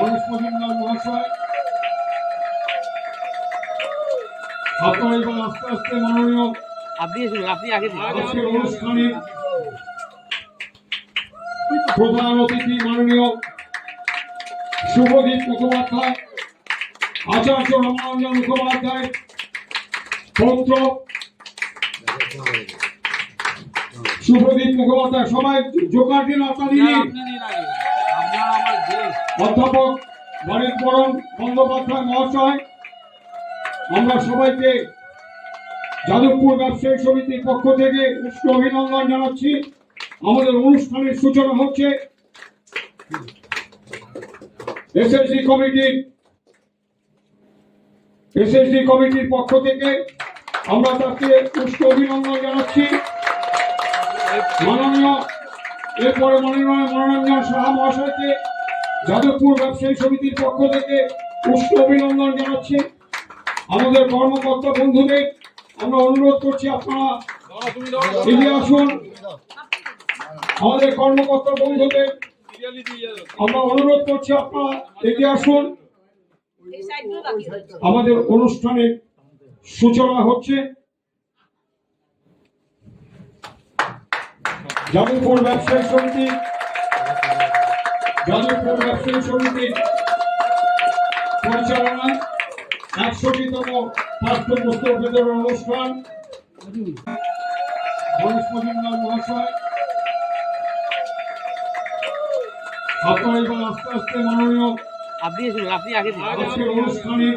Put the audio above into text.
গণেশ মজুমদার মহাশয়। আপনারা এবার আস্তে আস্তে মাননীয় আপনি শুনুন আপনি আগে আজকের অনুষ্ঠানে প্রধান অতিথি মাননীয় শুভদীপ মুখোপাধ্যায় আচার্য রামানন্দ মুখোপাধ্যায় পৌত্র শুভদীপ মুখোপাধ্যায় সবাই জোকার দিন আপনার অধ্যাপক গণেশ বরণ বন্দ্যোপাধ্যায় মহাশয়। আমরা সবাইকে যাদবপুর ব্যবসায়ী সমিতির পক্ষ থেকে উষ্ণ অভিনন্দন জানাচ্ছি। আমাদের অনুষ্ঠানের সূচনা হচ্ছে এসএসডি কমিটির এসএসডি কমিটির পক্ষ থেকে আমরা তাকে উষ্ণ অভিনন্দন জানাচ্ছি। মাননীয় এরপরে মাননীয় মনোরঞ্জন সাহা মহাশয়কে যাদবপুর ব্যবসায়ী সমিতির পক্ষ থেকে উষ্ণ অভিনন্দন জানাচ্ছি। আমাদের কর্মকর্তা বন্ধুদের আমরা অনুরোধ করছি আপনারা এগিয়ে আসুন। আমাদের কর্মকর্তা বন্ধুদের আমরা অনুরোধ করছি আপনারা এগিয়ে আসুন। আমাদের অনুষ্ঠানের সূচনা হচ্ছে। যাদবপুর ব্যবসায়ী সমিতি যাদবপুর ব্যবসায়ী সমিতির পরিচালনায় একশোটিতম পাঠ্য পুস্তক বিতরণ অনুষ্ঠান। গণেশ মজুমদার মহাশয়। আপনারা এবার আস্তে আস্তে মাননীয় আপনি আপনি আগে দিন। অনুষ্ঠানে